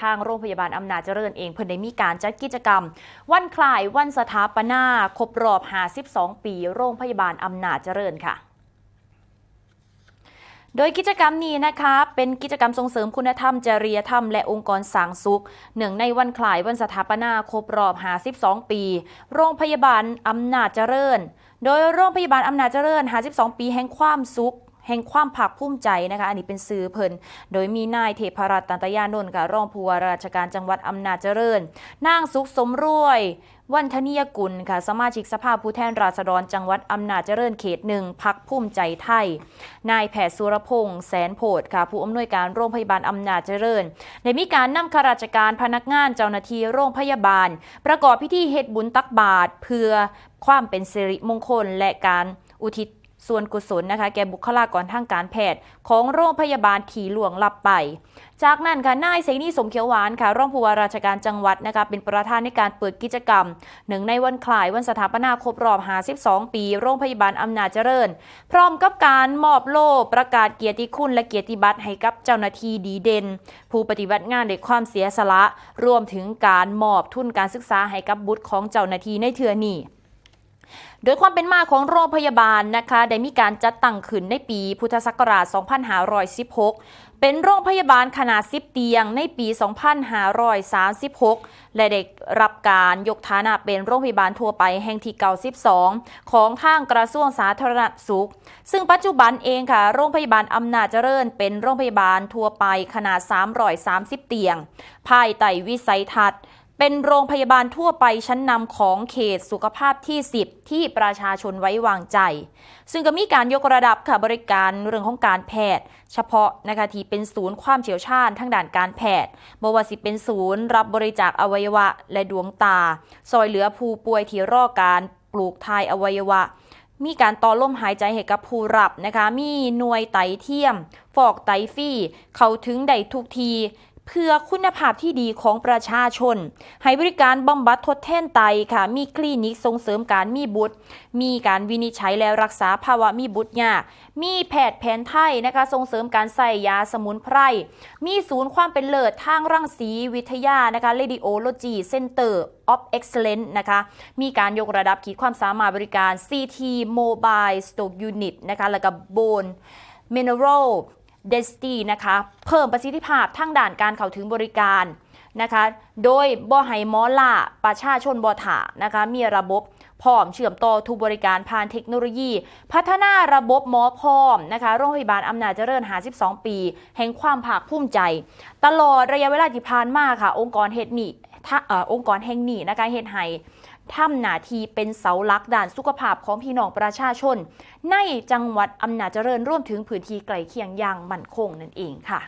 ทางโรงพยาบาลอำนาจเจริญเองเพิ่นได้มีการจัดกิจกรรม วันคลายวันสถาปนาครบรอบ 52 ปี โรงพยาบาลอำนาจเจริญค่ะโดยกิจกรรมนี้นะคะเป็นกิจกรรมส่งเสริมคุณธรรม จริยธรรม และองค์กรสร้างสุขเนื่งในวันคล้ายวันสถาปนาครบรอบ 52 ปี โรงพยาบาลอำนาจเจริญ โดยโรงพยาบาลอำนาจเจริญ 52 ปีแห่งความสุข แห่งความภาคภูมิใจนะคะ อันนี้เป็นสื่อเพิ่นโดยมีนายเทพรัตน์ตันตยานนท์ค่ะรองผู้ว่าราชการจังหวัดอำนาจเจริญ นางสุขสมรวยวันธนิยกุลค่ะ สมาชิกสภาผู้แทนราษฎรจังหวัดอำนาจเจริญเขตหนึ่งพักภูมิใจไทย นายแพทย์สุรพงษ์แสนโพธค่ะ ผู้อำนวยการโรงพยาบาลอำนาจเจริญได้มีการนำข้าราชการพนักงานเจ้าหน้าที่โรงพยาบาล ประกอบพิธีเฮ็ดบุญตักบาตรเพื่อความเป็นสิริมงคลและการอุทิศ ส่วนกุศลนะคะ แก่บุคลากรทางการแพทย์ของโรงพยาบาลถีหลวงลับไป จากนั้นค่ะนายเสนีสมเขียวหวานค่ะรองผู้ว่าราชการจังหวัดนะคะเป็นประธานในการเปิดกิจกรรมหนึ่งในวันคล้ายวันสถาปนาครบรอบ 52 ปี โรงพยาบาลอำนาจเจริญ พร้อมกับการมอบโล่ประกาศเกียรติคุณและเกียรติบัตรให้กับเจ้าหน้าที่ดีเด่น ผู้ปฏิบัติงานด้วยความเสียสละรวมถึงการมอบทุนการศึกษาให้กับบุตรของเจ้าหน้าที่ในเทือนี้ โดยความเป็นมาของโรงพยาบาลนะคะได้มีการจัดตั้งขึ้นในปีพุทธศักราช 2516 เป็นโรงพยาบาลขนาด 10 เตียงในปี 2536 และได้รับการยกฐานะเป็นโรงพยาบาลทั่วไปแห่งที่92ของทางกระทรวงสาธารณสุข ซึ่งปัจจุบันเองค่ะ โรงพยาบาลอำนาจเจริญ เป็นโรงพยาบาลทั่วไปขนาด 330 เตียง ภายใต้วิสัยทัศน์ เป็นโรงพยาบาลทั่วไปชั้นนำของเขตสุขภาพที่ 10 ที่ประชาชนไว้วางใจ ซึ่งก็มีการยกระดับค่ะบริการเรื่องของการแพทย์ เฉพาะนะคะที่เป็นศูนย์ความเชี่ยวชาญทางด้านการแพทย์บวสิเป็นศูนย์ รับบริจาคอวัยวะ และดวงตา ซอยเหลือผู้ป่วยที่รอการปลูกทายอวัยวะ มีการต่อลมหายใจให้กับผู้รับนะคะ มีหน่วยไตเทียม ฟอกไตฟรีเข้าถึงได้ทุกที เพื่อคุณภาพที่ดีของประชาชน ให้บริการบำบัดทดแทนไตค่ะ มีคลินิกส่งเสริมการมีบุตร มีการวินิจฉัยและรักษาภาวะมีบุตรยาก มีแพทย์แผนไทยนะคะส่งเสริมการใส่ยาสมุนไพร มีศูนย์ความเป็นเลิศทางรังสีวิทยานะคะ Radiology Center of Excellence นะคะ มีการยกระดับขีดความสามารถบริการ CT Mobile Stroke Unit นะคะ แล้วก็ Bone Mineral d e s t y นะคะเพิ่มประสิทธิภาพทางด่านการเข้าถึงบริการนะคะ โดยบ่ให้มอล่าประชาชนบ่ถานะคะ มีระบบพร้อมเชื่อมต่อทุกบริการผ่านเทคโนโลยี พัฒนาระบบหมอพร้อมนะคะโรงพยาบาลอำนาจเจริญ 52 ปี แห่งความภาคภูมิใจ ตลอดระยะเวลาที่ผ่านมาค่ะ องค์กรเฮดนี่องค์กรแห่งนี้นะคะเฮดให้ ทำหน้าที่เป็นเสาหลักด้านสุขภาพของพี่น้องประชาชน ในจังหวัดอำนาจเจริญร่วมถึงพื้นที่ใกล้เคียงอย่างมั่นคงนั่นเองค่ะ